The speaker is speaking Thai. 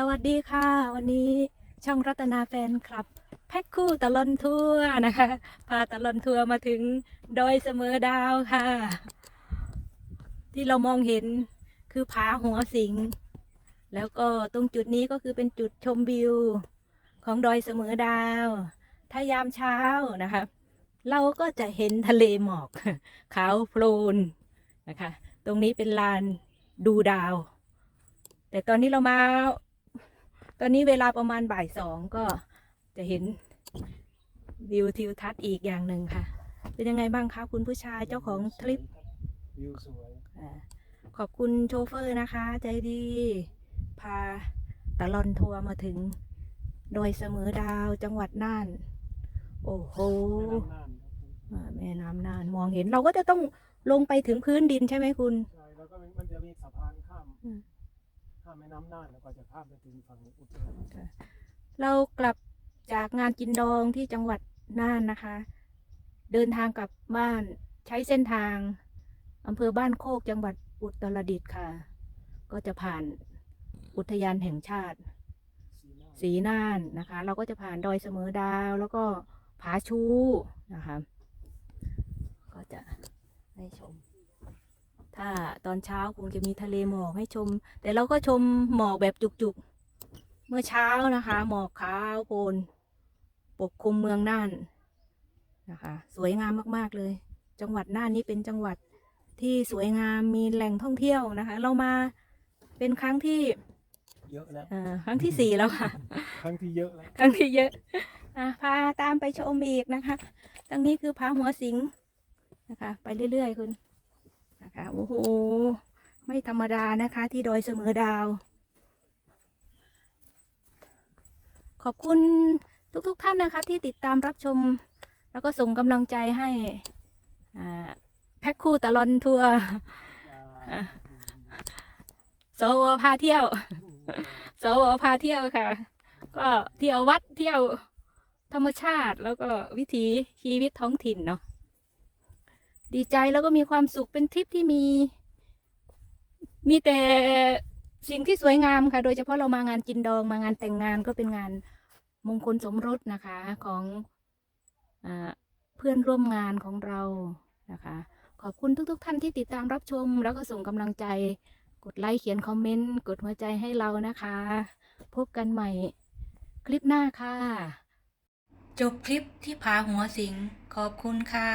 สวัสดีค่ะ วันนี้ช่องรัตนาแฟนคลับ แพ็คคู่ตะลอนทัวร์นะคะ พาตะลอนทัวร์มาถึงดอยเสมอดาวค่ะ ที่เรามองเห็นคือผาหัวสิง แล้วก็ตรงจุดนี้ก็คือเป็นจุดชมวิวของดอยเสมอดาว ถ้ายามเช้านะคะ เราก็จะเห็นทะเลหมอกขาวโพลนนะคะ ตรงนี้เป็นลานดูดาว แต่ตอนนี้เรามา ตอนนี้เวลาประมาณบ่ายสองก็จะเห็นวิวทิวทัศน์อีกอย่างหนึ่งค่ะ เป็นยังไงบ้างคะคุณผู้ชายเจ้าของทริปวิวสวยอ่าขอบคุณโชเฟอร์นะคะ ใจดี พาตะลอนทัวร์มาถึงดอยเสมอดาวจังหวัดน่าน โอ้โหแม่น้ำน่านครับผมอ่าแม่น้ำน่านมองเห็นเราก็จะต้องลงไปถึงพื้นดินใช่ไหมคุณใช่แล้วก็มันมันจะมีสะพานข้ามอืม ข้ามแม่น้ำน่านแล้วก็จะข้ามไปถึงฝั่งอุตรดิตถ์เรากลับจากงานกินดองที่จังหวัดน่านนะคะ เดินทางกลับบ้านใช้เส้นทางอำเภอบ้านโคกจังหวัดอุตรดิตถ์ค่ะ ก็จะผ่านอุทยานแห่งชาติสีน่านสีน่านนะคะ เราก็จะผ่านดอยเสมอดาว แล้วก็ผาชูนะคะ ก็จะให้ชม ถ้าตอนเช้าคงจะมีทะเลหมอกให้ชม แต่เราก็ชมหมอกแบบจุกๆ เมื่อเช้านะคะ หมอกขาวโพลนปกคลุมเมืองน่านนะคะ สวยงามมากๆเลย จังหวัดน่านนี้เป็นจังหวัดที่สวยงามมีแหล่งท่องเที่ยวนะคะ เรามาเป็นครั้งที่เยอะแล้วเอ่อครั้งที่สี่แล้วค่ะ ครั้งที่เยอะแล้วครั้งที่เยอะอะพาตามไปชมอีกนะคะตรงนี้คือผาหัวสิงนะคะ ไปเรื่อยๆคุณ นะคะโอ้โหไม่ธรรมดานะคะ ที่ดอยเสมอดาว ขอบคุณทุกๆทท่านนะคะ ที่ติดตามรับชม แล้วก็ส่งกำลังใจให้แพ็คคู่ตะลอนทัวร์สวพาเที่ยวสวพาเที่ยวค่ะ ก็เที่ยววัดเที่ยวธรรมชาติแล้วก็วิถีชีวิตท้องถิ่นเนาะ ดีใจแล้วก็มีความสุขเป็นทริปที่มี มีแต่สิ่งที่สวยงามค่ะ โดยเฉพาะเรามางานกินดองมางานแต่งงานก็เป็นงานมงคลสมรสนะคะของอเพื่อนร่วมงานของเรานะคะ ขอบคุณทุก ๆ ท่านที่ติดตามรับชม แล้วก็ส่งกำลังใจกดไลค์เขียนคอมเมนต์กดหัวใจให้เรานะคะ พบกันใหม่คลิปหน้าค่ะ จบคลิปที่ผาหัวสิง ขอบคุณค่ะ